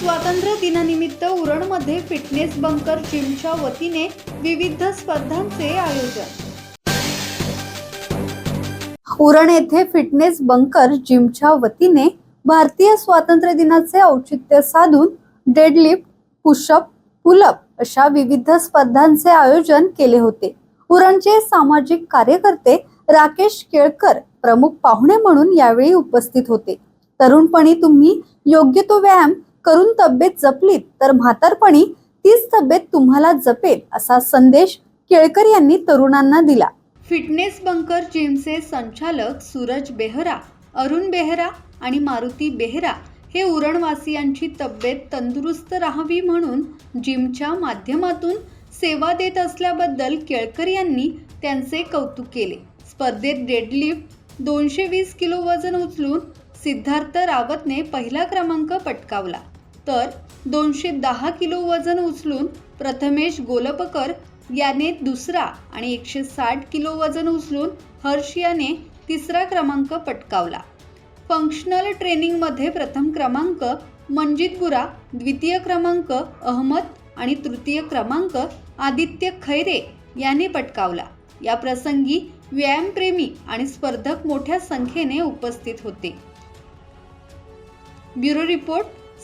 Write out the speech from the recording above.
स्वातंत्र्य दिनानिमित्त उरणमध्ये fitness bunker जिमच्या वतीने विविध स्पर्धांचे आयोजन. उरण येथे फिटनेस बंकर जिमच्या वतीने भारतीय स्वातंत्र्य दिनाचे औचित्य साधून डेडलिफ्ट पुशअप पुलअप अशा विविध स्पर्धांचे आयोजन केले होते. उरणचे सामाजिक कार्यकर्ते राकेश केळकर प्रमुख पाहुणे म्हणून यावेळी उपस्थित होते. तरुणपणी तुम्ही योग्य तो व्यायाम करून तब्येत जपलीत तर म्हातारपणी तीच तब्येत तुम्हाला जपेल असा संदेश केळकर यांनी तरुणांना दिला. फिटनेस बंकर जिमचे संचालक सूरज बेहरा अरुण बेहरा आणि मारुती बेहरा हे उरणवासियांची तब्येत तंदुरुस्त राहावी म्हणून जिमच्या माध्यमातून सेवा देत असल्याबद्दल केळकर यांनी त्यांचे कौतुक केले. स्पर्धेत डेडलिफ्ट दोनशे वीस किलो वजन उचलून सिद्धार्थ रावतने पहिला क्रमांक पटकावला. तर दोनशे दहा किलो वजन उचलून प्रथमेश गोलपकर याने दुसरा आणि एकशे साठ किलो वजन उचलून हर्ष याने तिसरा क्रमांक पटकावला. फंक्शनल ट्रेनिंगमध्ये प्रथम क्रमांक मंजित बुरा द्वितीय क्रमांक अहमद आणि तृतीय क्रमांक आदित्य खैरे याने पटकावला. या प्रसंगी व्यायामप्रेमी आणि स्पर्धक मोठ्या संख्येने उपस्थित होते. Bureau report